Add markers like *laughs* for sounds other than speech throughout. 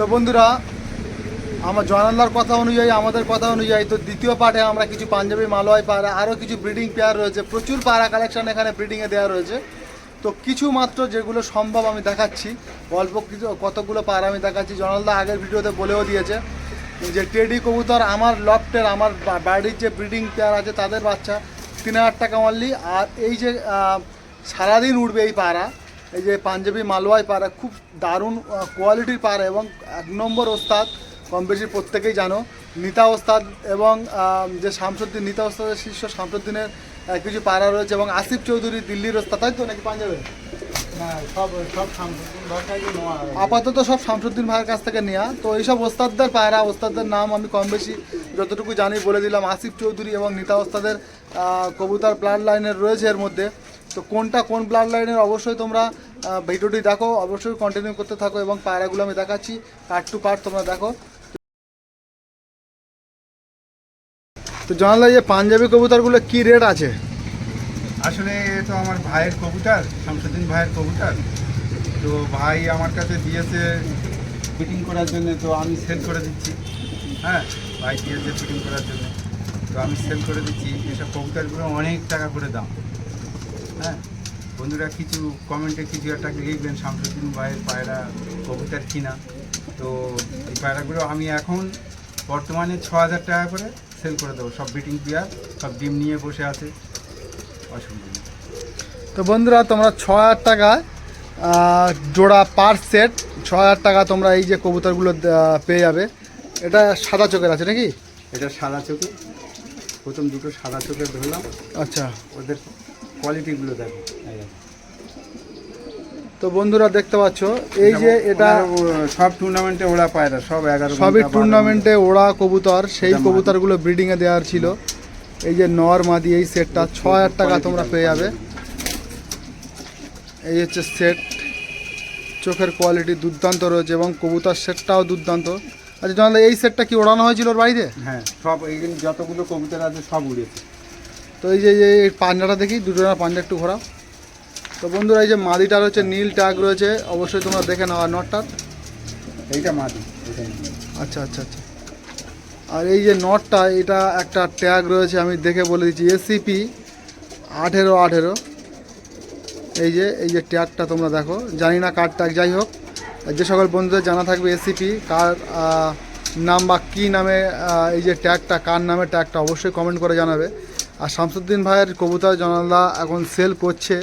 তো বন্ধুরা, আমার জয়নান্দার কথা অনুযায়ী, আমাদের কথা অনুযায়ী তো দ্বিতীয় পার্টে আমরা কিছু পাঞ্জাবি মালয় পাড়া, আরও কিছু ব্রিডিং পেয়ার রয়েছে। প্রচুর পাড়া কালেকশন এখানে ব্রিডিংয়ে দেওয়া রয়েছে। তো কিছু মাত্র যেগুলো সম্ভব আমি দেখাচ্ছি, অল্প কিছু, কতগুলো পাড়া আমি দেখাচ্ছি। জয়নালদা আগের ভিডিওতে বলেও দিয়েছে যে, টেডি কবুতর আমার লফটের, আমার বাড়ির যে ব্রিডিং পেয়ার আছে, তাদের বাচ্চা তিন হাজার টাকা অনলি আর এই যে সারাদিন উঠবে এই পাড়া এই যে পাঞ্জাবি মালওয়াই পাড়া খুব দারুণ কোয়ালিটির পাড়া এবং এক নম্বর ওস্তাদ কম বেশি প্রত্যেকেই জানো। নিতা ওস্তাদ এবং যে শামসুদ্দিন নিতা ওস্তাদের শিষ্য শামসুদ্দিনের কিছু পাড়া রয়েছে এবং আসিফ চৌধুরী দিল্লির ওস্তাদ তাই তো নাকি পাঞ্জাবে? হয়। আপাতত সব শামসুদ্দিন ভাইয়ের কাছ থেকে নেওয়া তো এইসব ওস্তাদদের পায়রা ওস্তাদদের নাম আমি কম বেশি যতটুকু জানি বলে দিলাম। আসিফ চৌধুরী এবং নিতা ওস্তাদের কবুতর ব্লাড লাইনের রয়েছে এর মধ্যে। তো কোনটা কোন ব্লাড লাইনের অবশ্যই তোমরা ভিডিওটি দেখো, অবশ্যই কন্টিনিউ করতে থাকো এবং পায়রাগুলো আমি দেখাচ্ছি পার্ট টু পার্ট তোমরা দেখো। তো জানালা যে পাঞ্জাবি কবুতরগুলো কি রেট আছে? আসলে তো আমার ভাইয়ের কবুতর, শামসুদ্দিন ভাইয়ের কবুতর। তো ভাই আমার কাছে দিয়েছে ফিটিং করার জন্য, তো আমি সেল করে দিচ্ছি। হ্যাঁ ভাই দিয়েছে ফিটিং করার জন্য। তো আমি সেল করে দিচ্ছি, এসব কবুতরগুলো অনেক টাকা করে দাম। হ্যাঁ বন্ধুরা কিছু কমেন্টে কিছু একটা লিখবেন শামসুদ্দিন ভাইয়ের পায়রা কবিতার কিনা। তো এই পায়রাগুলো আমি এখন বর্তমানে ছ হাজার টাকা করে সেল করে দেবো। সব বিটিং প্লেয়ার সব ডিম নিয়ে বসে আছে। অসুবিধা নেই। তো বন্ধুরা তোমরা ছ হাজার টাকা জোড়া পার সেট ছ হাজার টাকা তোমরা এই যে কবুতরগুলো পেয়ে যাবে। এটা সাদা চোখের আছে নাকি? এটা সাদা চোখে প্রথম দুটো সাদা চোখে ধরলাম। আচ্ছা। ওদের কোয়ালিটিগুলো দেখো। তো বন্ধুরা দেখতে পাচ্ছ এই যে এটা সব টুর্নামেন্টে ওরা পায়রা সব এগারো সবই টুর্নামেন্টে ওড়া কবুতর সেই কবুতরগুলো ব্রিডিংয়ে দেওয়ার ছিল। এই যে নর মাদি এই সেটটা ছ হাজার টাকা তোমরা পেয়ে যাবে। এই হচ্ছে সেট চোখের কোয়ালিটি দুর্দান্ত রয়েছে এবং কবুতর সেটটাও দুর্দান্ত। আচ্ছা জানলে এই সেটটা কি ওড়ানো হয়েছিল ওর বাড়িতে? হ্যাঁ সব এই যতগুলো কবুতর আছে সব উড়েছে। তো এই যে এই পাঞ্জাটা দেখি দুটো না পাঞ্জা একটু ঘোরাও। তো বন্ধুরা এই যে মাদিটার হচ্ছে নীল ট্যাগ রয়েছে অবশ্যই তোমরা দেখে নাও আর নটটার এইটা মাদি আচ্ছা আচ্ছা আচ্ছা। আর এই যে নটটা এটা একটা ট্যাগ রয়েছে আমি দেখে বলে দিচ্ছি এসিপি আঠেরো আঠেরো। এই যে এই যে ট্যাগটা তোমরা দেখো জানি না কার ট্যাগ যাই হোক। যে সকল বন্ধুদের জানা থাকবে এসিপি কার নাম বা কী নামে এই যে ট্যাগটা কার নামে ট্যাগটা অবশ্যই কমেন্ট করে জানাবে। আর শামসুদ্দিন ভাইয়ের কবুতর জানালা এখন সেল করছে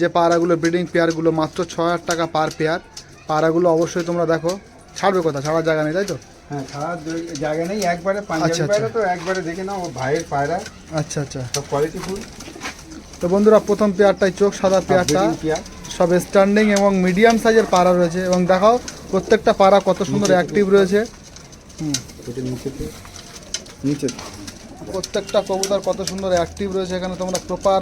যে পাড়াগুলো ব্রিডিং পেয়ারগুলো মাত্র ছ হাজার টাকা পার পেয়ার পাড়াগুলো অবশ্যই তোমরা দেখো। ছাড়বে কথা ছাড়ার জায়গা নেই তাই তো? হ্যাঁ জায়গা নেই। একবারে আচ্ছা, পাঞ্জাবি আচ্ছা। পায়রা তো একবারে দেখে নাও ভাইয়ের পায়রা। আচ্ছা আচ্ছা। সব কোয়ালিটি ফুল। তো বন্ধুরা প্রথম পেয়ারটাই চোখ সাদা পেয়ারটা সব স্ট্যান্ডিং এবং মিডিয়াম সাইজের পাড়া রয়েছে। এবং দেখাও প্রত্যেকটা পাড়া কত সুন্দর অ্যাক্টিভ রয়েছে। হুম। নিচে প্রত্যেকটা কবুতর কত সুন্দর অ্যাক্টিভ রয়েছে এখানে তোমরা প্রপার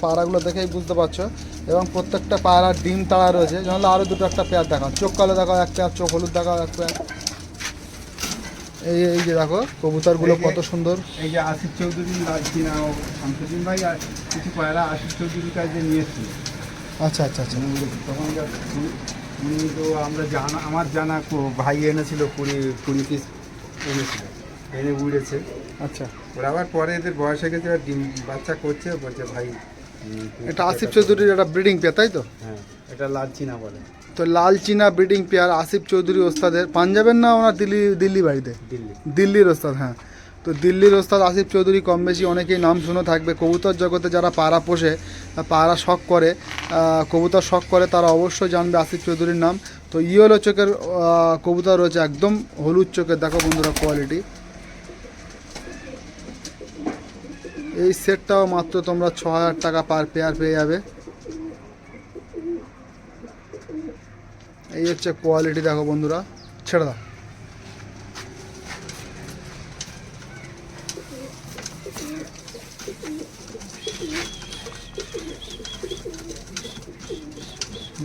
পাড়াগুলো দেখেই বুঝতে পারছ। এবং প্রত্যেকটা পাড়া ডিম তাড়া রয়েছে। জানলে আরও দুটো একটা পেয়ার দেখাও। চোখ কালো দেখাও এক পেয়ার চোখ হলুদ দেখাও এক পেয়ার এই এই যে দেখো কবুতরগুলো কত সুন্দর। এই যে আসিফ চৌধুরী শামসুদ্দিন ভাই আর কিছু পায়রা আসিফ চৌধুরীর কাছে নিয়ে এসেছিল আচ্ছা আচ্ছা। আচ্ছা তখন যা- উনি- উনি তো আমরা জানা আমার জানা ভাই এনেছিল কুড়ি কুড়ি পিস এনেছিল। এনে উড়েছে। আচ্ছা। ওরা আবার পরে এদের বয়স হয়ে গেছে ডিম বাচ্চা করছে বলছে ভাই এটা আসিফ চৌধুরীর একটা ব্রিডিং পেয়ার তাই তো? হ্যাঁ। এটা লাল চিনা বলে। তো লাল চীনা ব্রিডিং পেয়ার আসিফ চৌধুরী ওস্তাদের। পাঞ্জাবের না ওনার দিল্লি দিল্লি বাড়িতে? দিল্লি। দিল্লির ওস্তাদ হ্যাঁ। তো দিল্লির ওস্তাদ আসিফ চৌধুরী কম বেশি অনেকেই নাম শুনে থাকবে। কবুতর জগতে যারা পাড়া পোষে পাড়া শখ করে কবুতর শখ করে তারা অবশ্যই জানবে আসিফ চৌধুরীর নাম। তো ইয়েলো চোখের কবুতর রয়েছে একদম হলুদ চোখের। দেখো বন্ধুরা কোয়ালিটি এই সেটটাও মাত্র তোমরা ছ হাজার টাকা পার পেয়ার পেয়ে যাবে। এই হচ্ছে কোয়ালিটি দেখো বন্ধুরা ছেড়ে দাও।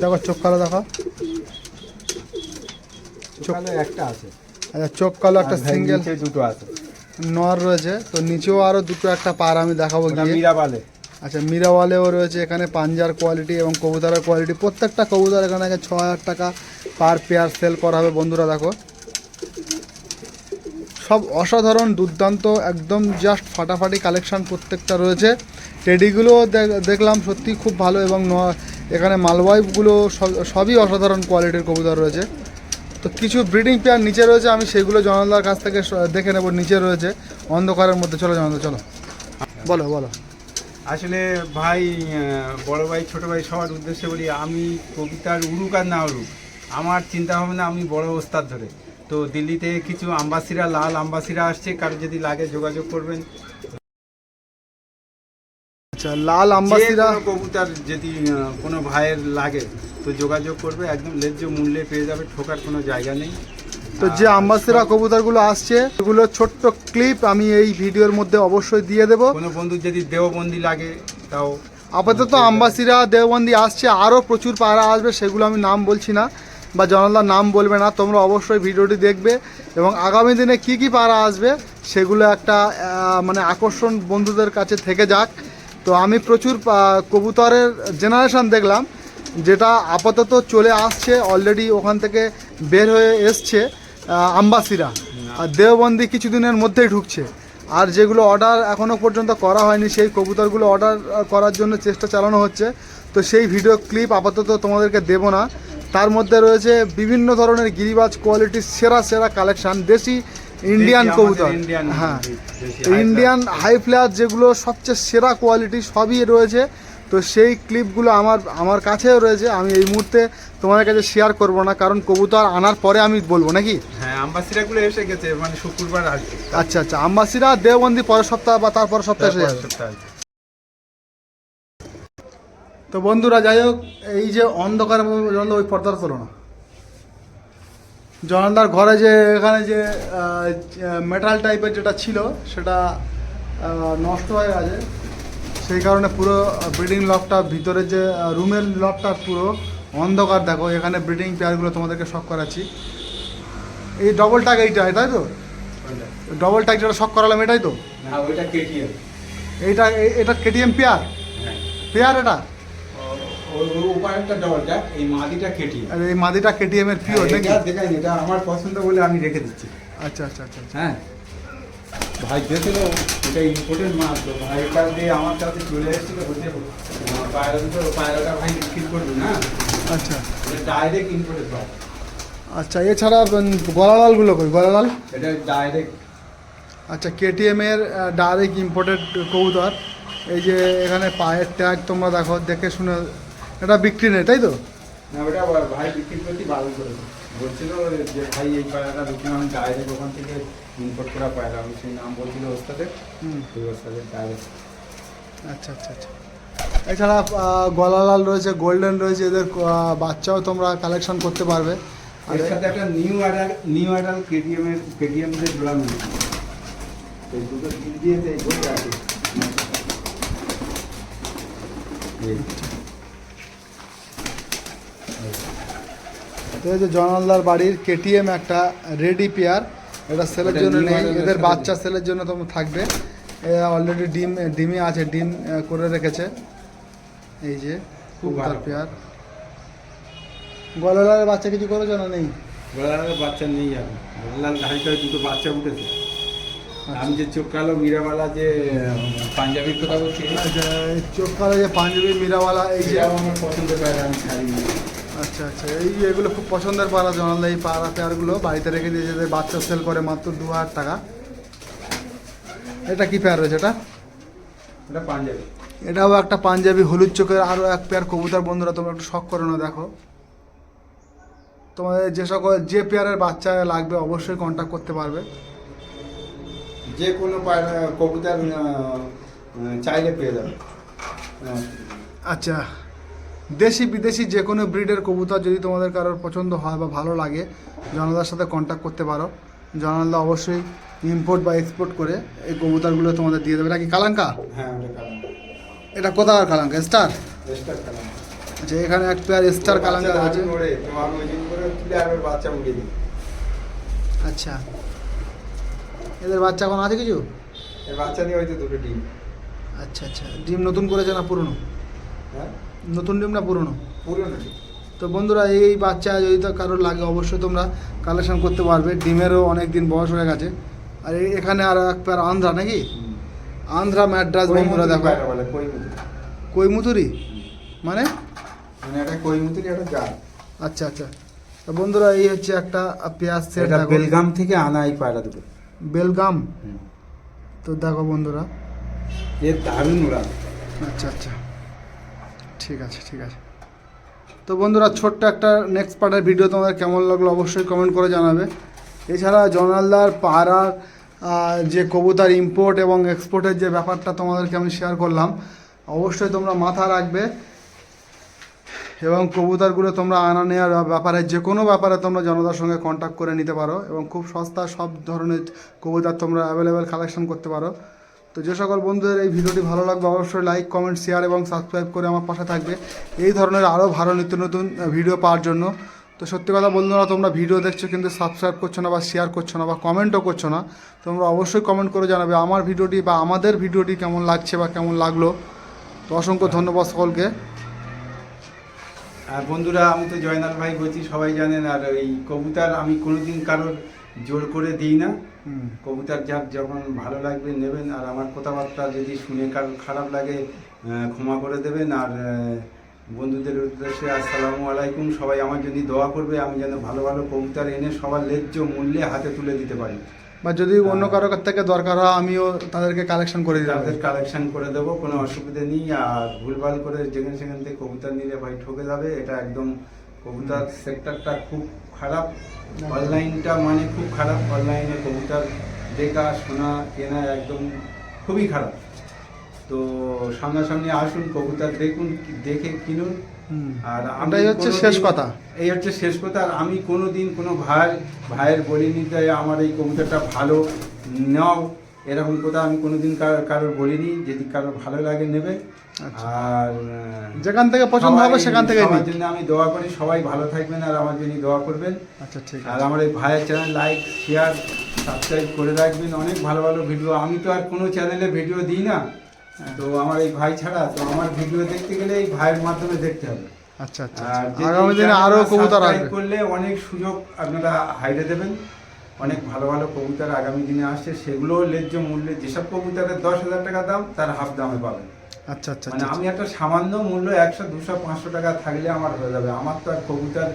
দেখো চোখ কালো দেখো। সকালে একটা আছে। আচ্ছা চোখ কালো একটা সিঙ্গেল দুটো আছে। নর রয়েছে তো নিচেও আরও দুটো একটা পার আমি দেখাবো ওটা গিয়ে। মীরা আচ্ছা মিরাওয়ালেও রয়েছে এখানে পাঞ্জার কোয়ালিটি এবং কবুতরের কোয়ালিটি প্রত্যেকটা কবুতর এখানে ছ হাজার টাকা পার পেয়ার সেল করা হবে বন্ধুরা দেখো। সব অসাধারণ দুর্দান্ত একদম জাস্ট ফাটাফাটি কালেকশান প্রত্যেকটা রয়েছে। টেডিগুলো দেখলাম সত্যি খুব ভালো এবং ন- এখানে মালওয়াইফগুলো সব সবই অসাধারণ কোয়ালিটির কবুতর রয়েছে। তো কিছু ব্রিডিং পেয়ার নিচে রয়েছে, আমি সেগুলো জনদার কাছ থেকে দেখে নেব, নিচে রয়েছে, অন্ধকারের মধ্যে। চলো জনদা চলো। বলো বলো। আসলে ভাই বড় ভাই, ছোট ভাই, সবার উদ্দেশ্যে বলি, আমি কবিতার উড়ুক আর না উড়ুক আমার চিন্তা ভাবনা আমি বড় ওস্তাদ ধরে। তো দিল্লিতে কিছু আম্বাসিরা, লাল আম্বাসিরা আসছে, কারও যদি লাগে যোগাযোগ করবেন। আচ্ছা লাল আম্বাসিরা কবুতর যদি কোনো ভাইয়ের লাগে তো যোগাযোগ করবে একদম ন্যায্য মূল্যে পেয়ে যাবে ঠোকার কোনো জায়গা নেই। তো যে আম্বাসিরা কবুতরগুলো আসছে এগুলো ছোট্ট ক্লিপ আমি এই ভিডিওর মধ্যে অবশ্যই দিয়ে দেবো। কোনো বন্ধু যদি দেওবন্দি লাগে তাও আপাতত আম্বাসিরা দেওবন্দি আসছে আরও প্রচুর পায়রা আসবে সেগুলো আমি নাম বলছি না বা জনলার নাম বলবে না তোমরা অবশ্যই ভিডিওটি দেখবে এবং আগামী দিনে কি কি পায়রা আসবে সেগুলো একটা মানে আকর্ষণ বন্ধুদের কাছে থেকে যাক। তো আমি প্রচুর কবুতরের জেনারেশন দেখলাম যেটা আপাতত চলে আসছে অলরেডি ওখান থেকে বের হয়ে এসছে আম্বাসিরা। আর দেওবন্দি কিছুদিনের মধ্যেই ঢুকছে। আর যেগুলো অর্ডার এখনও পর্যন্ত করা হয়নি সেই কবুতরগুলো অর্ডার করার জন্য চেষ্টা চালানো হচ্ছে। তো সেই ভিডিও ক্লিপ আপাতত তোমাদেরকে দেব না। তার মধ্যে রয়েছে বিভিন্ন ধরনের গিরিবাজ কোয়ালিটির সেরা সেরা কালেকশান দেশি ইন্ডিয়ান কবুতর। হ্যাঁ। ইন্ডিয়ান হাই ফ্লেয়ার যেগুলো সবচেয়ে সেরা কোয়ালিটি সবই রয়েছে। তো সেই ক্লিপগুলো আমার আমার কাছেও রয়েছে। আমি এই মুহূর্তে তোমার কাছে শেয়ার করব না কারণ কবুতর আনার পরে আমি বলব নাকি? হ্যাঁ আম্বাসিরাগুলো এসে গেছে মানে শুক্রবার আসবে। আচ্ছা আচ্ছা। আম্বাসিরা দেওবন্দি পরের সপ্তাহ বা তারপর সপ্তাহে এসে যাবে। তো বন্ধুরা যাই হোক এই যে অন্ধকার ওই পর্দাটা তোলো না জনন্দার ঘরে যে এখানে যে মেটাল টাইপের যেটা ছিল সেটা নষ্ট হয়ে গেছে। সেই কারণে পুরো ব্রিডিং লকটা ভিতরে যে রুমের লকটা পুরো অন্ধকার। দেখো এখানে ব্রিডিং পেয়ারগুলো তোমাদেরকে শখ করাচ্ছি। এই ডবল টাক এইটা তাই তো? ডবল টাক যেটা শখ করালাম এটাই তো? কেটিএম এইটা এটা কেটিএম পেয়ার হ্যাঁ। পেয়ার এটা? এই মাদিটা কেটিএম। আর এই মাদিটা কেটিএম এর পিওর নাকি? এটা দেখাই এটা আমার পছন্দ বলে আমি রেখে দিচ্ছি। আচ্ছা আচ্ছা আচ্ছা আচ্ছা। হ্যাঁ। ভাই এটা ইম্পোর্টেন্ট মাছ তো ভাই এটা দিয়ে আমার কাছে চলে এসেছিল পায়রা পায়রাটা ভাই বিক্রি করবি না আচ্ছা। ডাইরেক্ট ইম্পোর্টেড ভাই আচ্ছা এছাড়া গলালালগুলো কই? গলালাল? এটা ডাইরেক্ট আচ্ছা কেটিএম এর ডাইরেক্ট ইম্পোর্টেড কবুতর। এই যে এখানে পায়ের ট্যাগ তোমরা দেখো দেখে শুনে এটা বিক্রি নেই তাই তো? না ওটা ভাই বিক্রি করতে বারণ করেছে। বলছিল যে ভাই এই পায়রাটা বিক্রি আমি ডাইরেক্ট ওখান থেকে ইম্পোর্ট করা পায়রা। আমি সেই নাম বলছিল ওস্তাদের হুম। সেই ওস্তাদের ডাইরেক্ট আচ্ছা আচ্ছা আচ্ছা। এছাড়া গলালাল রয়েছে গোল্ডেন রয়েছে এদের বাচ্চাও তোমরা কালেকশন করতে পারবে। আর এর সাথে একটা নিউ অ্যাডাল নিউ অ্যাডাল কেটিএম এর কেটিএম এর জোড়া মিলে এই দুটো দিয়েছে এই বই আছে। তো এই যে জনালদার বাড়ির কেটিএম একটা রেডি পেয়ার এটা সেলের জন্য নেই এদের বাচ্চা সেলের জন্য তোমার থাকবে। এরা অলরেডি ডিম ডিমে আছে ডিম করে রেখেছে। এই যে খুব ভালো। পেয়ার। গলালার বাচ্চা কিছু করেছ না নেই? গোলালাল বাচ্চা নেই আর গোলালাল ঘাড়িটায় দুটো বাচ্চা উঠেছে। আচ্ছা। আমি যে চোখ কালো মিরাওয়ালা যে পাঞ্জাবির কথা বলছি আচ্ছা চোখ কালো যে পাঞ্জাবি মিরাওয়ালা এই যে আমার পছন্দের পায়রা আমি ছাড়িনি। আচ্ছা আচ্ছা। এই এগুলো খুব পছন্দের পাড়া জনালদা এই পাড়া পেয়ারগুলো বাড়িতে রেখে দিয়েছে যে বাচ্চা সেল করে মাত্র দু হাজার টাকা। এটা কি পেয়ার রয়েছে এটা? এটা পাঞ্জাবি। এটাও একটা পাঞ্জাবি হলুদ চোখের আরও এক পেয়ার কবুতর বন্ধুরা তোমরা একটু শখ করে না দেখো। তোমাদের যে সকল যে পেয়ারের বাচ্চা লাগবে অবশ্যই কন্ট্যাক্ট করতে পারবে। যে কোনো পায়রা কবুতর চাইলে পেয়ে যাবে। আচ্ছা। দেশি বিদেশি যে কোনো ব্রিডের কবুতর যদি তোমাদের কারোর পছন্দ হয় বা ভালো লাগে জনতার সাথে কন্ট্যাক্ট করতে পারো। জনালদা অবশ্যই ইম্পোর্ট বা এক্সপোর্ট করে এই কবুতরগুলো তোমাদের দিয়ে দেবে। এটা কি কালাঙ্কা? হ্যাঁ এটা কোথাকার কালাঙ্কা? স্টার আচ্ছা এখানে এক পেয়ার স্টার কালাঙ্কা আছে। আচ্ছা। এদের বাচ্চা এখন আছে কিছু? এর বাচ্চা নিয়ে হয়তো দুটো ডিম। আচ্ছা আচ্ছা। ডিম নতুন করেছে না পুরনো? হ্যাঁ? নতুন ডিম না পুরনো? পুরনো তো বন্ধুরা এই বাচ্চা যদি তো কারোর লাগে অবশ্যই তোমরা কালেকশন করতে পারবে। ডিমেরও অনেক দিন বয়স হয়ে গেছে। আর এখানে আর এক পেয়ার আন্ধ্রা নাকি? আন্ধ্রা ম্যাড্রাস বন্ধুরা দেখো। কৈমুতুরি মানে? মানে একটা কৈমুতুরি একটা জাত। আচ্ছা আচ্ছা। তো বন্ধুরা এই হচ্ছে একটা পেঁয়াজ সেট বেলগাম থেকে আনা এই পায়রা দুটো। বেলগাম? তো দেখো বন্ধুরা। এর দারুণ উড়ান আচ্ছা আচ্ছা। ঠিক আছে ঠিক আছে। তো বন্ধুরা, ছোট্ট একটা নেক্সট পার্টের ভিডিও তোমাদের কেমন লাগল অবশ্যই কমেন্ট করে জানাবে। এছাড়া জনালদার পাড়ার যে কবুতার ইম্পোর্ট এবং এক্সপোর্টের যে ব্যাপারটা তোমাদেরকে আমি শেয়ার করলাম, অবশ্যই তোমরা মাথা রাখবে এবং কবুতারগুলো তোমরা আনা নেওয়ার ব্যাপারে যে কোনো ব্যাপারে তোমরা জনতার সঙ্গে কন্ট্যাক্ট করে নিতে পারো এবং খুব সস্তা সব ধরনের কবুতার তোমরা অ্যাভেলেবেল কালেকশন করতে পারো। তো যে সকল বন্ধুদের এই ভিডিওটি ভালো লাগবে, অবশ্যই লাইক কমেন্ট শেয়ার এবং সাবস্ক্রাইব করে আমার পাশে থাকবে। এই ধরনের আরও ভালো নিত্য নতুন ভিডিও পাওয়ার জন্য। তো সত্যি কথা বন্ধুরা, তোমরা ভিডিও দেখছ কিন্তু সাবস্ক্রাইব করছ না বা শেয়ার করছ না বা কমেন্টও করছ না, তোমরা অবশ্যই কমেন্ট করে জানাবে আমার ভিডিওটি বা আমাদের ভিডিওটি কেমন লাগছে বা কেমন লাগল। তো অসংখ্য ধন্যবাদ সকলকে। আর বন্ধুরা, আমি তো জয়নাল ভাই বলছি, সবাই জানেন, আর এই কবুতর আমি কোনোদিন কারোর জোর করে দিই না। কবুতর যাক যখন ভালো লাগবে নেবেন আর আমার কথাবার্তা যদি শুনে কারোর খারাপ লাগে ক্ষমা করে দেবেন। আর বন্ধুদের উদ্দেশ্যে আসসালামু আলাইকুম। সবাই আমার যদি দোয়া করবে। আমি যেন ভালো ভালো কবিতার এনে সবার ন্যায্য মূল্যে হাতে তুলে দিতে পারি। বা যদি অন্য কারও থেকে দরকার হয় আমিও তাদেরকে কালেকশন করে দিই তাদের কালেকশন করে দেবো কোনো অসুবিধা নেই। আর ভুলভাল করে যেখানে সেখান থেকে কবিতা নিলে ভাই ঠকে যাবে। এটা একদম কবিতার সেক্টরটা খুব খারাপ অনলাইনটা মানে খুব খারাপ অনলাইনে কবুতর দেখা শোনা কেনা একদম খুবই খারাপ। তো সামনাসামনি আসুন কবুতর দেখুন দেখে কিনুন। আর আমি এটাই হচ্ছে শেষ কথা। এই হচ্ছে শেষ কথা। আর আমি কোনোদিন কোনো ভাই ভাইয়ের বলিনি যে আমার এই কবুতরটা ভালো। নাও। এরকম কথা আমি কোনোদিন কারোর বলিনি যদি কারোর ভালো লাগে নেবে আচ্ছা। আর যেখান থেকে পছন্দ হবে সেখান থেকে সবার জন্য আমি দোয়া করি সবাই ভালো থাকবেন আর আমার জন্য দোয়া করবেন। আচ্ছা ঠিক আর আমার এই ভাইয়ের চ্যানেল লাইক শেয়ার সাবস্ক্রাইব করে রাখবেন। অনেক ভালো ভালো ভিডিও। আমি তো আর কোনো চ্যানেলে ভিডিও দিই না। তো আমার এই ভাই ছাড়া তো আমার ভিডিও দেখতে গেলে এই ভাইয়ের মাধ্যমে দেখতে হবে। আচ্ছা আচ্ছা আর আচ্ছা। আগামী দিনে আরও কবুতর করলে অনেক সুযোগ আপনারা হাইডে দেবেন। অনেক ভালো ভালো কবুতর আগামী দিনে আসছে সেগুলো ন্যায্য মূল্যে। যেসব কবুতরের দশ হাজার টাকা দাম তার হাফ দামে পাবেন। আচ্ছা আচ্ছা মানে আচ্ছা। আমি একটা সামান্য মূল্য একশো দুশো পাঁচশো টাকা থাকলে আমার হয়ে যাবে। আমার তো আর কবুতর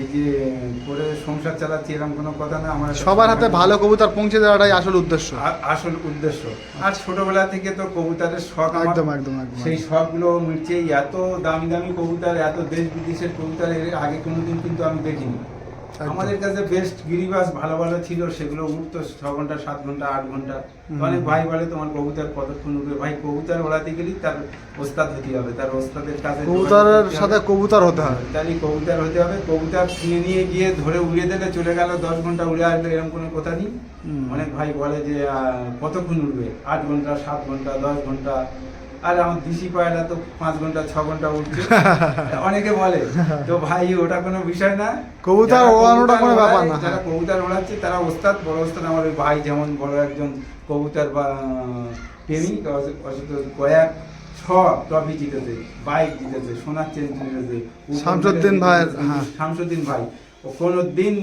এই যে করে সংসার চালাচ্ছি এরকম কোনো কথা না আমার সবার হাতে ভালো কবুতর পৌঁছে দেওয়াটাই আসল উদ্দেশ্য। আসল উদ্দেশ্য। আর ছোটবেলা থেকে তো কবুতরের শখ একদম একদম সেই শখগুলো মিটছে এত দামি দামি কবুতর এত দেশ বিদেশের কবুতর এর আগে কোনোদিন কিন্তু আমি দেখিনি। আমাদের কাছে বেস্ট গিরিবাস ভালো ভালো ছিল সেগুলো উঠতো ছ ঘণ্টা সাত ঘণ্টা আট ঘণ্টা। অনেক ভাই বলে তোমার কবুতর কতক্ষণ উঠবে ভাই কবুতর ওড়াতে গেলেই তার ওস্তাদ হতে হবে তার ওস্তাদের কাছে কবুতরের সাথে। কবুতর হতে হবে। তাহলে কবুতর হতে হবে। কবুতর কিনে নিয়ে গিয়ে ধরে উড়িয়ে দিলে চলে গেল দশ ঘণ্টা উড়ে আসবে এরকম কোনো কথা নেই। অনেক ভাই বলে যে কতক্ষণ উঠবে আট ঘণ্টা সাত ঘণ্টা দশ ঘণ্টা। আর আমার দিশি পায়রা তো পাঁচ ঘণ্টা ছ ঘণ্টা উঠছে *laughs* অনেকে বলে তো ভাই ওটা কোনো বিষয় না কবুতর ওড়ানোটা কোনো ব্যাপার না, যারা হ্যাঁ। কবুতর ওড়াচ্ছে তারা ওস্তাদ বড় ওস্তাদ আমার ওই ভাই যেমন বড় একজন কবুতর বা প্রেমিক অসুস্থ কয়েক ছ ট্রফি জিতেছে বাইক জিতেছে সোনার চেন জিতেছে শামসুদ্দিন হ্যাঁ। শামসুদ্দিন ভাই ও কোনো দিন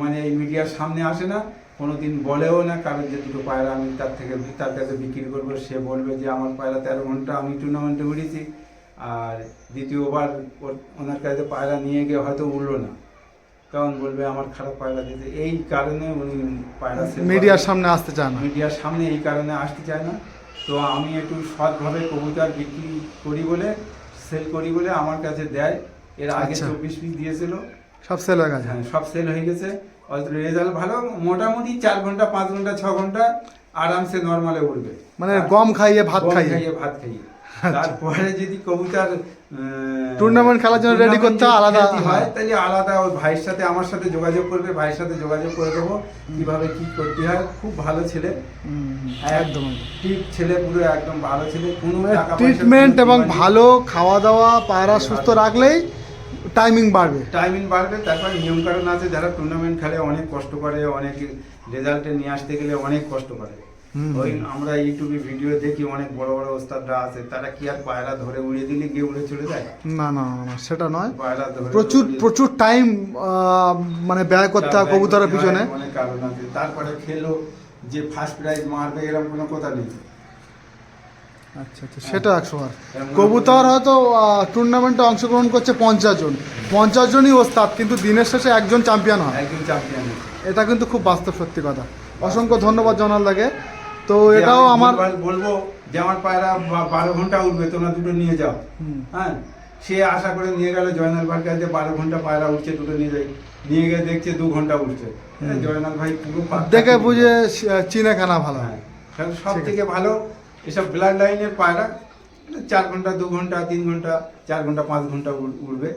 মানে এই মিডিয়ার সামনে আসে না কোনো দিন বলেও না কারণ যে দুটো পায়রা আমি তার থেকে তার কাছে বিক্রি করব সে বলবে যে আমার পায়রা তেরো ঘণ্টা আমি টুর্নামেন্টে উড়েছি। আর দ্বিতীয়বার ওনার কাছে পায়রা নিয়ে গিয়ে হয়তো উড়লো না। তখন বলবে আমার খারাপ পায়রা দিতে এই কারণে উনি পায়রা মিডিয়ার সামনে আসতে চায় না। মিডিয়ার সামনে এই কারণে আসতে চায় না। তো আমি একটু সৎভাবে কবুতর বিক্রি করি বলে সেল করি বলে আমার কাছে দেয়। এর আগে আচ্ছা। চব্বিশ পিস দিয়েছিল। সব সেল হয়ে গেছে। হ্যাঁ সব সেল হয়ে গেছে। রেজাল্ট ভালো মোটামুটি চার ঘণ্টা পাঁচ ঘণ্টা ছ ঘণ্টা আরামসে নর্মালে উঠবে। মানে গম খাইয়ে ভাত খাইয়ে? আচ্ছা। ভাত খাইয়ে। তারপরে যদি কবুতর Tournament খেলার জন্য ready করতে আলাদা- খেলতে হয় তাহলে আলাদা ওই ভাইয়ের সাথে আমার সাথে যোগাযোগ করবে ভাইয়ের সাথে যোগাযোগ করে দেবো কীভাবে কি করতে হয়। খুব ভালো ছেলে। হ্যাঁ, একদম ঠিক ছেলে পুরো একদম ভালো ছেলে। কোনো ট্রিটমেন্ট এবং ভালো খাওয়া দাওয়া পায়রা সুস্থ রাখলেই টাইমিং বাড়বে। টাইমিং বাড়বে তারপর নিয়ম কারণ আছে যারা টুর্নামেন্ট খেলে অনেক কষ্ট করে অনেক রেজাল্টে নিয়ে আসতে গেলে অনেক কষ্ট করে। ওই আমরা ইউটিউবে ভিডিও দেখি অনেক বড় বড় ওস্তাদরা আছে তারা কি আর পায়রা ধরে উড়িয়ে দিলে গিয়ে উড়ে চলে যায়? না না না, সেটা নয়। পায়রা ধরে প্রচুর প্রচুর টাইম মানে ব্যয় করতে হয় কবুতরের পিছনে। অনেক কারণ আছে। তারপরে খেলো যে ফার্স্ট প্রাইজ মারবে এরকম কোনো কথা নেই। আচ্ছা আচ্ছা সেটা একশো বার। কবুতর হয়তো টুর্নামেন্টে অংশগ্রহণ করছে পঞ্চাশ জন। পঞ্চাশ জনই ওস্তাদ কিন্তু দিনের শেষে একজন চ্যাম্পিয়ন হয়। একজন চ্যাম্পিয়ন এটা কিন্তু খুব বাস্তব সত্যি কথা। অসংখ্য ধন্যবাদ জনাল লাগে। তো এটাও আমার বলব যে আমার পায়রা বারো ঘণ্টা উঠবে তোমরা দুটো নিয়ে যাও। হ্যাঁ? সে আশা করে নিয়ে গেল জয়নাল ভাইয়ের কাছে বারো ঘণ্টা পায়রা উঠছে দুটো নিয়ে যাই নিয়ে গিয়ে দেখছে দু ঘণ্টা উঠছে জয়নাল ভাই পুরো দেখে বুঝে চিনে খানা ভালো। হ্যাঁ। সব থেকে ভালো এসব ব্লাড লাইনের পায়রা চার ঘণ্টা দু ঘণ্টা তিন ঘণ্টা চার ঘণ্টা পাঁচ ঘণ্টা উড়- উড়বে।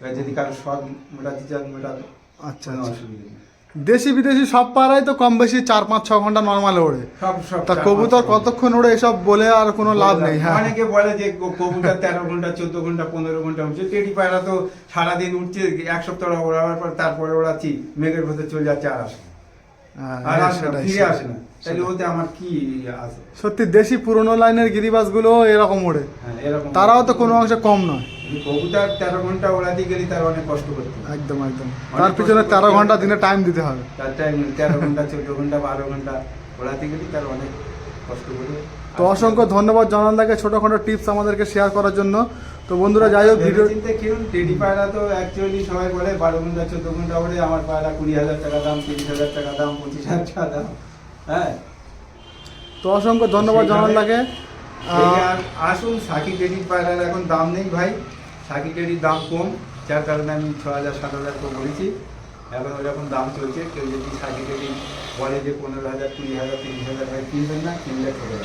এবার যদি কারও শখ মেটাতে চান মেটাবে। আচ্ছা আচ্ছা। অসুবিধা নেই। দেশি বিদেশি সব পাড়ায় তো কম বেশি চার পাঁচ ছ ঘণ্টা নর্মাল ওড়ে। সব সব তা কবুতর কতক্ষণ ওড়ে এসব বলে আর কোনো লাভ নেই হ্যাঁ। অনেকে বলে যে কবুতর তেরো ঘণ্টা চোদ্দ ঘণ্টা পনেরো ঘণ্টা উঠছে টেডি পায়রা তো সারাদিন উঠছে এক সপ্তাহ ওড়াবার পর তারপরে ওড়াচ্ছি মেঘের ভেতর চলে যাচ্ছে আর আসে ফিরে সেটাই, আসে না। তাহলে সেটাই। ওতে আমার কি আছে? সত্যি দেশি পুরনো লাইনের গিরিবাসগুলো এরকম ওড়ে। হ্যাঁ, তারাও তো কোনো অংশে কম নয়। কবুতর তেরো ঘণ্টা ওড়াতে গেলে তার অনেক কষ্ট করতে একদম একদম। তার পিছনে তেরো ঘণ্টা দিনে টাইম দিতে হবে। তার টাইম তেরো ঘণ্টা চোদ্দ ঘণ্টা বারো ঘণ্টা ওড়াতে গেলে তার অনেক কষ্ট করে তো অসংখ্য ধন্যবাদ ছোটখাটো টিপস আমাদেরকে শেয়ার করার জন্য। তো বন্ধুরা যাই হোক ভিডিও চিন্তা কিনুন টেডি পায়রা তো অ্যাকচুয়ালি সবাই বলে বারো ঘণ্টা চোদ্দ ঘণ্টা ওড়ে আমার পায়রা কুড়ি হাজার টাকা দাম তিরিশ হাজার টাকা দাম পঁচিশ হাজার টাকা দাম হ্যাঁ? তো অসংখ্য ধন্যবাদ এই আর আসুন সাকি টেডির পায়রার এখন দাম নেই ভাই। সাকি টেডির দাম কম যার কারণে আমি ছ হাজার সাত হাজার করে বলেছি। এখন ওরকম দাম চলছে কেউ যদি সাকি টেডি বলে যে পনেরো হাজার কুড়ি হাজার তিরিশ হাজার ভাই কিনবেন না কিনলে ঠকে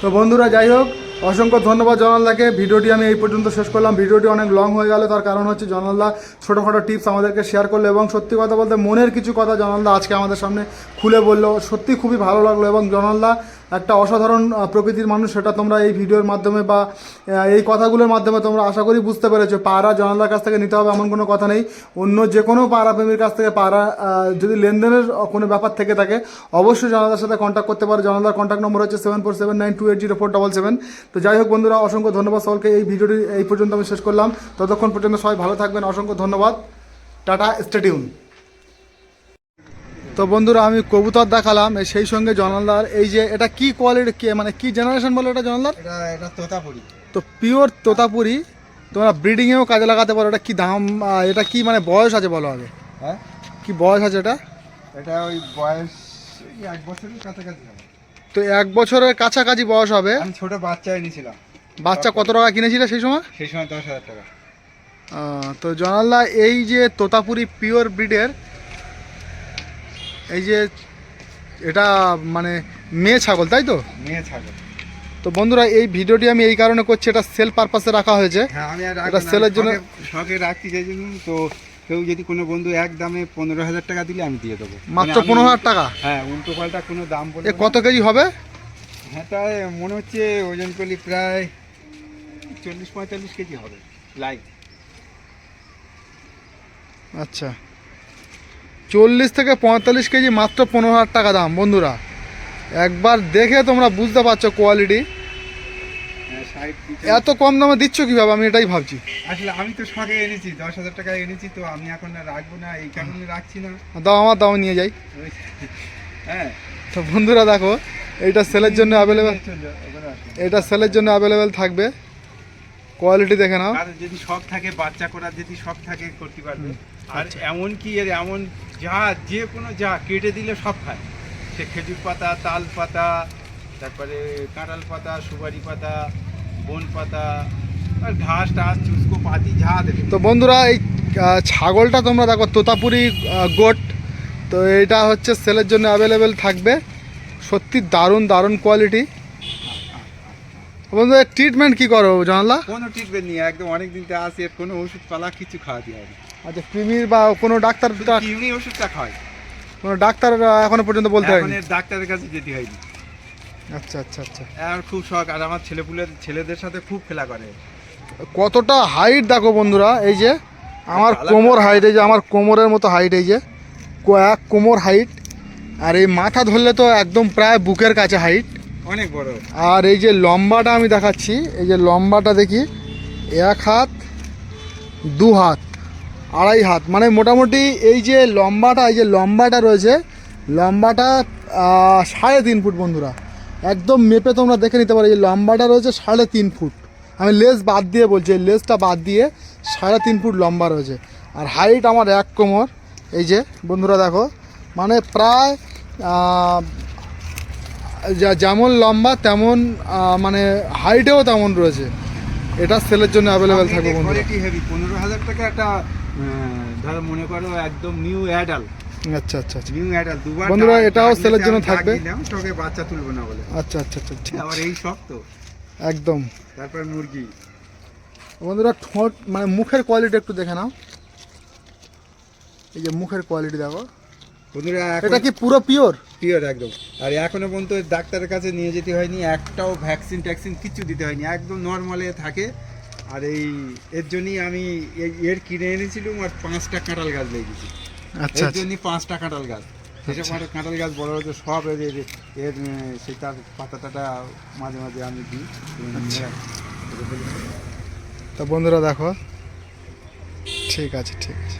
তো বন্ধুরা যাই হোক অসংখ্য ধন্যবাদ জনালদাকে ভিডিওটি আমি এই পর্যন্ত শেষ করলাম। ভিডিওটি অনেক লং হয়ে গেল, তার কারণ হচ্ছে জনালদা ছোটোখাটো টিপস আমাদেরকে শেয়ার করল এবং সত্যি কথা বলতে মনের কিছু কথা জনালদা আজকে আমাদের সামনে খুলে বলল। সত্যি খুবই ভালো লাগল এবং জনালদা একটা অসাধারণ প্রকৃতির মানুষ, সেটা তোমরা এই ভিডিওর মাধ্যমে বা এই কথাগুলোর মাধ্যমে তোমরা আশা করি বুঝতে পেরেছ। পাড়া জনালদার কাছ থেকে নিতে হবে এমন কোনো কথা নেই। অন্য যে কোনো পাড়া প্রেমীর কাছ থেকে পাড়া যদি লেনদেনের কোনো ব্যাপার থেকে থাকে, অবশ্যই জনালদার সাথে কন্ট্যাক্ট করতে পারো। জনালদার কন্ট্যাক্ট নম্বর হচ্ছে seven four seven nine two eight zero four double seven তো যাই হোক বন্ধুরা, অসংখ্য ধন্যবাদ সকলকে এই ভিডিওটি এই পর্যন্ত আমি শেষ করলাম। ততক্ষণ পর্যন্ত সবাই ভালো থাকবেন। অসংখ্য ধন্যবাদ। টাটা স্টেডিউন তো বন্ধুরা আমি কবুতর দেখালাম সেই সঙ্গে জনালদার এই যে এটা কি কোয়ালিটি কি মানে কি জেনারেশন বলে এটা জনালদার? এটা তোতাপুরি। তো পিওর তোতাপুরি তোমরা ব্রিডিংয়েও কাজে লাগাতে পারো এটা কি দাম এটা কি মানে বয়স আছে বলো আগে? হ্যাঁ? কি বয়স আছে এটা? এটা ওই বয়স এক বছরের কাছাকাছি তো এক বছরের কাছাকাছি বয়স হবে। আমি ছোট বাচ্চা এনেছিলাম বাচ্চা কত টাকা কিনেছিলে সেই সময়? সেই সময় দশ হাজার টাকা। তো জনাল্লা এই যে তোতাপুরি পিওর ব্রিডের এই যে এটা মানে মেয়ে ছাগল তাই তো? মেয়ে ছাগল। তো বন্ধুরা এই ভিডিওটি আমি এই কারণে করছি এটা সেল পারপাসে রাখা হয়েছে। হ্যাঁ এটা সেলের জন্য- শখে রাখতে চাইছিলাম তো কেউ যদি কোনো বন্ধু এক দামে পনেরো হাজার টাকা দিলে আমি দিয়ে দেবো। মাত্র মানে পনেরো হাজার টাকা? হ্যাঁ উল্টো পাল্টা কোনো দাম না। কত কেজি হবে? হ্যাঁ তাই মনে হচ্ছে ওজন করলে প্রায় চল্লিশ পঁয়তাল্লিশ কেজি হবে লাইভ আচ্ছা। চল্লিশ থেকে পঁয়তাল্লিশ কেজি মাত্র পনেরো হাজার টাকা দাম বন্ধুরা। একবার দেখে তোমরা বুঝতে পারছ কোয়ালিটি এত কম দামে দিচ্ছ কীভাবে? আমি এটাই ভাবছি। আসলে আমি তো শখে এনেছি দশ হাজার টাকা এনেছি তো আমি এখন আর রাখব না এই কারণে রাখছি না। দাও আমার দাও নিয়ে যাই। হ্যাঁ। তো বন্ধুরা দেখো এইটা সেলের জন্য অ্যাভেলেবেল। এটা সেলের জন্য অ্যাভেলেবেল থাকবে। কোয়ালিটি দেখে নাও। যদি শখ থাকে বাচ্চা করার যদি শখ থাকে করতে পারবে। আর এমন কি এর এমন যা যে কোনো যা কেটে দিলে সব খায়। সে খেজুর পাতা তাল পাতা তারপরে কাঁঠাল পাতা সুপারি পাতা বন পাতা আর ঘাস টাস চুস্কো পাতি যা দেবে। তো বন্ধুরা এই ছাগলটা তোমরা দেখো তোতাপুরি গোট তো এটা হচ্ছে সেলের জন্য অ্যাভেলেবেল থাকবে। সত্যি দারুণ দারুণ কোয়ালিটি বন্ধু ট্রিটমেন্ট কি করো জানলা? কোনো ট্রিটমেন্ট নিয়ে একদম অনেক দিন থেকে আসি কোনো ওষুধ পালা কিছু খাওয়াতে হয় না আচ্ছা কৃমির বা কোনো ডাক্তার কিউনি ওষুধটা খাওয়াই কোনো ডাক্তার এখনও পর্যন্ত বলতে হয়নি? ডাক্তারের কাছে যেতে হয়নি। আচ্ছা আচ্ছা আচ্ছা। আমার খুব শখ আর আমার ছেলেপুলের ছেলেদের সাথে খুব খেলা করে। কতটা হাইট দেখো বন্ধুরা এই যে আমার কোমর হাইট এই যে আমার কোমরের মতো হাইট এই যে এক কোমর হাইট আর এই মাথা ধরলে তো একদম প্রায় বুকের কাছে হাইট অনেক বড়। আর এই যে লম্বাটা আমি দেখাচ্ছি এই যে লম্বাটা দেখি এক হাত দু হাত। আড়াই হাত। মানে মোটামুটি এই যে লম্বাটা এই যে লম্বাটা রয়েছে লম্বাটা সাড়ে তিন ফুট বন্ধুরা। একদম মেপে তোমরা দেখে নিতে পারো এই লম্বাটা রয়েছে সাড়ে তিন ফুট। আমি লেস বাদ দিয়ে বলছি এই লেসটা বাদ দিয়ে সাড়ে তিন ফুট লম্বা রয়েছে। আর হাইট আমার এক কোমর এই যে বন্ধুরা দেখো মানে প্রায় যা- যেমন লম্বা তেমন মানে হাইটেও তেমন রয়েছে। এটা সেলের জন্য অ্যাভেলেবেল থাকবে বন্ধুরা। পনেরো হাজার টাকা একটা ধরো মনে করো একদম নিউ অ্যাডাল আচ্ছা আচ্ছা আচ্ছা। নিউ অ্যাডাল দুবার বন্ধুরা, এটাও সেলের জন্য থাকবে। তোকে বাচ্চা তুলবো না বলে। আচ্ছা আচ্ছা আচ্ছা আবার এই শখ তো একদম। তারপর মুরগি। বন্ধুরা ঠোঁট মানে মুখের কোয়ালিটি একটু দেখে নাও। এই যে মুখের কোয়ালিটি দেখো। বন্ধুরা এটা কি পুরো পিওর পিওর একদম। আর এখনও পর্যন্ত ডাক্তারের কাছে নিয়ে যেতে হয়নি একটাও ভ্যাকসিন ট্যাকসিন কিছু দিতে হয়নি একদম নর্মালে থাকে। আর এই এর জন্যই আমি এর কিনে এনেছিলাম আর পাঁচটা কাঁঠাল গাছ লেগেছি আচ্ছা এর আচ্ছা। জন্যই পাঁচটা কাঁঠাল গাছ। সেসব কাঁঠাল কাঁঠাল গাছ বড় হচ্ছে সব এদের এর- এর সেই তার পাতাটা মাঝে মাঝে আমি দিই। আচ্ছা। তা বন্ধুরা দেখো ঠিক আছে ঠিক আছে।